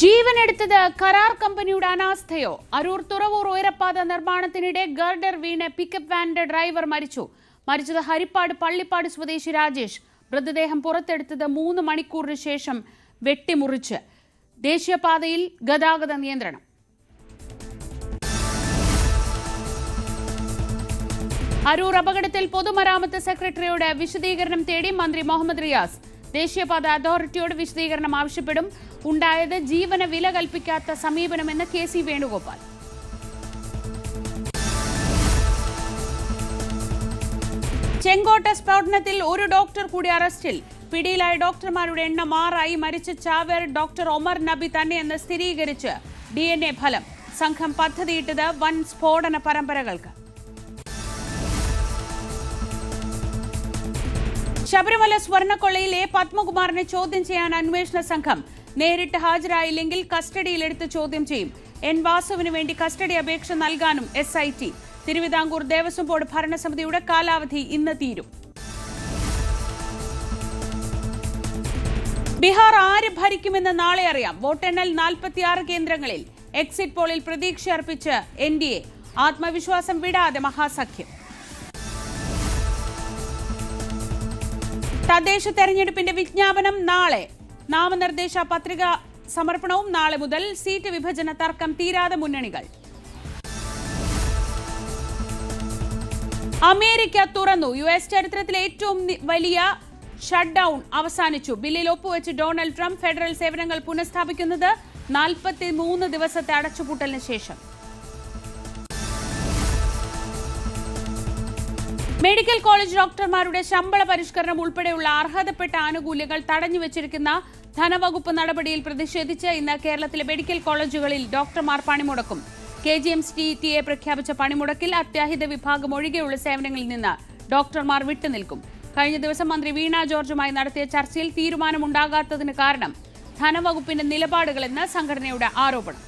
ജീവനെടുത്തത് കരാർ കമ്പനിയുടെ അനാസ്ഥയോ? അരൂർ തുറവൂർ ഉയരപ്പാത നിർമ്മാണത്തിനിടെ ഗർഡർ വീണ് പിക്കപ്പ് വാനിന്റെ ഡ്രൈവർ മരിച്ചു. മരിച്ചത് ഹരിപ്പാട് പള്ളിപ്പാട് സ്വദേശി രാജേഷ്. മൃതദേഹം പുറത്തെടുത്തത് മൂന്ന് മണിക്കൂറിന് ശേഷം വെട്ടിമുറിച്ച്. ദേശീയപാതയിൽ ഗതാഗത നിയന്ത്രണം. അരൂർ അപകടത്തിൽ പൊതുമരാമത്ത് സെക്രട്ടറിയുടെ വിശദീകരണം തേടി മന്ത്രി മുഹമ്മദ് റിയാസ്. ദേശീയപാത അതോറിറ്റിയോട് വിശദീകരണം ആവശ്യപ്പെടും. ഉണ്ടായത് ജീവന വില കൽപ്പിക്കാത്ത സമീപനമെന്ന് കെ സി വേണുഗോപാൽ. ചെങ്കോട്ട സ്ഫോടനത്തിൽ ഒരു ഡോക്ടർ കൂടി അറസ്റ്റിൽ. പിടിയിലായ ഡോക്ടർമാരുടെ എണ്ണം ആറായി. മരിച്ച ചാവേർ ഡോക്ടർ ഒമർ നബി തന്നെയെന്ന് സ്ഥിരീകരിച്ച് ഡി ഫലം. സംഘം പദ്ധതിയിട്ടത് വൻ സ്ഫോടന പരമ്പരകൾക്ക്. ശബരിമല സ്വർണക്കൊള്ളയിലെ പത്മകുമാറിനെ ചോദ്യം ചെയ്യാൻ അന്വേഷണ സംഘം നേരിട്ട് ഹാജരായില്ലെങ്കിൽ കസ്റ്റഡിയിലെടുത്ത് ചോദ്യം ചെയ്യും. എൻ വാസുവിന് വേണ്ടി കസ്റ്റഡി അപേക്ഷ നൽകാനും S I T Thiruvithamkoor Devaswom board ഭരണസമിതിയുടെ കാലാവധി ഇന്ന് തീരും. ബീഹാർ ആര് ഭരിക്കുമെന്ന് നാളെ അറിയാം. വോട്ടെണ്ണൽ നാൽപ്പത്തിയാറ് കേന്ദ്രങ്ങളിൽ. എക്സിറ്റ് പോളിൽ പ്രതീക്ഷ അർപ്പിച്ച് എൻ ഡി എ ആത്മവിശ്വാസം വിടാതെ മഹാസഖ്യം. തദ്ദേശ തെരഞ്ഞെടുപ്പിന്റെ വിജ്ഞാപനം നാളെ. നാമനിർദ്ദേശ പത്രിക സമർപ്പണവും നാളെ മുതൽ സീറ്റ് വിഭജന തർക്കം തീരാതെ മുന്നണികൾ. അമേരിക്ക തുറന്നു. യു എസ് ചരിത്രത്തിലെ ഏറ്റവും വലിയ ഷട്ട് ഡൌൺ അവസാനിച്ചു. ബില്ലിൽ ഒപ്പുവെച്ച് ഡൊണാൾഡ് ട്രംപ് ഫെഡറൽ സേവനങ്ങൾ പുനഃസ്ഥാപിക്കുന്നത് നാൽപ്പത്തി ദിവസത്തെ അടച്ചുപൂട്ടലിന് ശേഷം. മെഡിക്കൽ കോളേജ് ഡോക്ടർമാരുടെ ശമ്പള പരിഷ്കരണം ഉൾപ്പെടെയുള്ള അർഹതപ്പെട്ട ആനുകൂല്യങ്ങൾ തടഞ്ഞു വെച്ചിരിക്കുന്ന ധനവകുപ്പ് നടപടിയിൽ പ്രതിഷേധിച്ച് ഇന്ന് കേരളത്തിലെ മെഡിക്കൽ കോളേജുകളിൽ ഡോക്ടർമാർ പണിമുടക്കും. K G M C T A പ്രഖ്യാപിച്ച പണിമുടക്കിൽ അത്യാഹിത വിഭാഗം ഒഴികെയുള്ള സേവനങ്ങളിൽ നിന്ന് ഡോക്ടർമാർ വിട്ടുനിൽക്കും. കഴിഞ്ഞ ദിവസം മന്ത്രി വീണ ജോർജുമായി നടത്തിയ ചർച്ചയിൽ തീരുമാനമുണ്ടാകാത്തതിന് കാരണം ധനവകുപ്പിന്റെ നിലപാടുകളെന്ന് സംഘടനയുടെ ആരോപണം.